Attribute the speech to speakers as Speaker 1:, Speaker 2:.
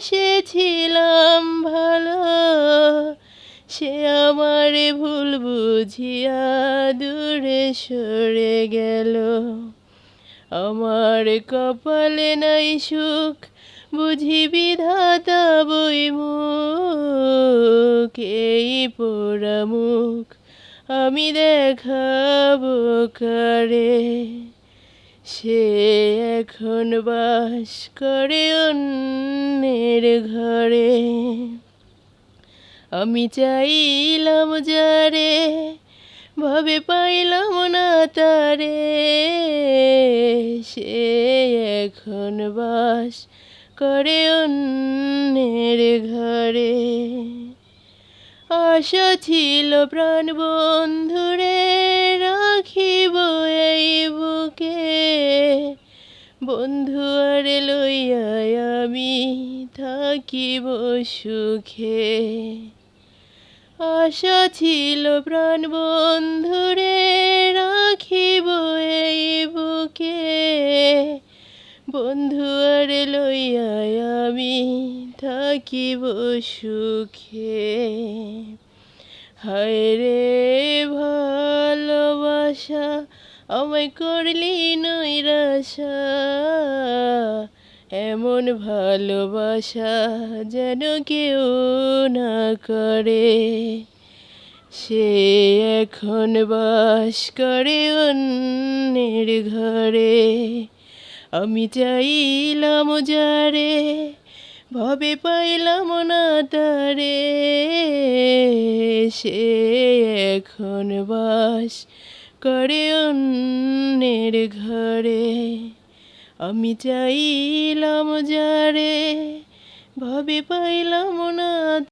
Speaker 1: বেসেছিলাম ভালো। সে আমার ভুল বুঝিয়া দূরে সরে গেল। আমার কপালে নাই সুখ, বুঝি বিধাতা বই মুখ এই পোড়া মুখ আমি দেখাবো কারে? সে এখন বাস করে অন্যের ঘরে। আমি চাইলাম যারে, ভাবে পাইলাম না তারে। সে এখন বাস করে অন্যের ঘরে। আশা ছিল প্রাণ বন্ধুরে রাখিব এই বুকে। বন্ধু আর লইয়া আমি থাকিব সুখে। আশা ছিল প্রাণ বন্ধুরে রাখিব এই বুকে। বন্ধু আর লইয়া আমি থাকিব সুখে। হায় রে ভালোবাসা আমায় করলি নৈরাশা, এমন ভালোবাসা যেন কেউ না করে। সে এখন বাস করে অন্যের ঘরে। আমি চাইলাম যারে, ভবে পাইলাম না তারে। সে এখন বাস করে অন্যের ঘরে। আমি চাইলাম যারে ভাবে পাইলাম না